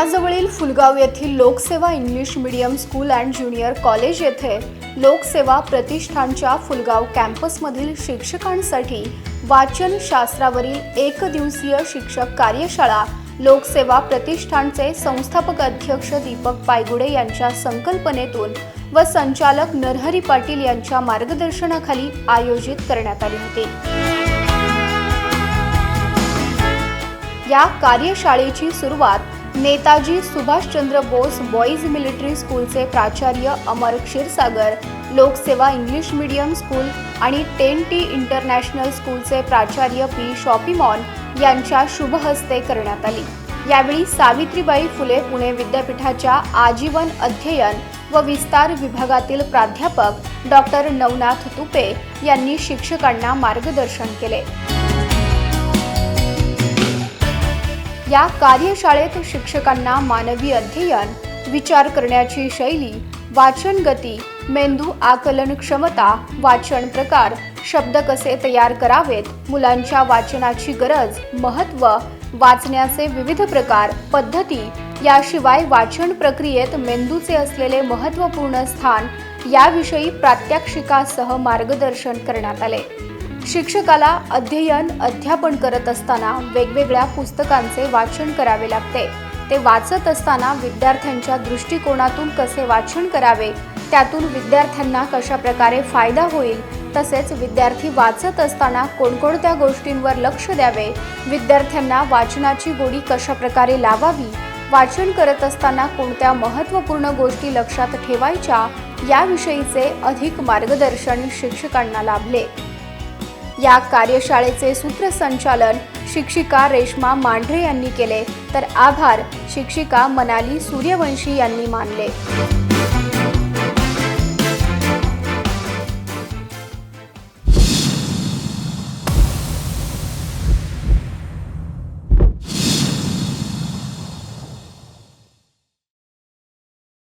पुण्याजवळील फुलगाव येथील Lokseva English medium school and junior college येथे लोकसेवा प्रतिष्ठानच्या फुलगाव कॅम्पसमधील शिक्षकांसाठी वाचन शास्त्रावरील एक दिवसीय शिक्षक कार्यशाळा लोकसेवा प्रतिष्ठानचे संस्थापक अध्यक्ष दीपक पायगुडे यांच्या संकल्पनेतून व संचालक नरहरी पाटील यांच्या मार्गदर्शनाखाली आयोजित करण्यात आली होती. या कार्यशाळेची सुरुवात नेताजी सुभाषचंद्र बोस बॉईज मिलिटरी स्कूलचे प्राचार्य Amar Kshirsagar Lokseva English medium school आणि टेन टी इंटरनॅशनल स्कूलचे प्राचार्य पी शॉपिमॉन यांच्या शुभहस्ते करण्यात आली. यावेळी सावित्रीबाई फुले पुणे विद्यापीठाच्या आजीवन अध्ययन व विस्तार विभागातील प्राध्यापक डॉक्टर नवनाथ तुपे यांनी शिक्षकांना मार्गदर्शन केले. या कार्यशाळेत शिक्षकांना मानवी अध्ययन विचार करण्याची शैली वाचन गती मेंदू आकलन क्षमता वाचन प्रकार शब्द कसे तयार करावेत मुलांच्या वाचनाची गरज महत्त्व वाचण्याचे विविध प्रकार पद्धती याशिवाय वाचन प्रक्रियेत मेंदूचे असलेले महत्त्वपूर्ण स्थान याविषयी प्रात्यक्षिकासह मार्गदर्शन करण्यात आले. शिक्षकाला अध्ययन अध्यापन करत असताना वेगवेगळ्या पुस्तकांचे वाचन करावे लागते. ते वाचत असताना विद्यार्थ्यांच्या दृष्टिकोनातून कसे वाचन करावे त्यातून विद्यार्थ्यांना कशा प्रकारे फायदा होईल तसेच विद्यार्थी वाचत असताना कोणकोणत्या गोष्टींवर लक्ष द्यावे विद्यार्थ्यांना वाचनाची गोडी कशा प्रकारे लावावी वाचन करत असताना कोणत्या महत्त्वपूर्ण गोष्टी लक्षात ठेवायच्या याविषयीचे अधिक मार्गदर्शन शिक्षकांना लाभले. या कार्यशाळेचे सूत्रसंचालन शिक्षिका रेश्मा मांढरे यांनी केले. तर आभार शिक्षिका मनाली सूर्यवंशी यांनी मानले.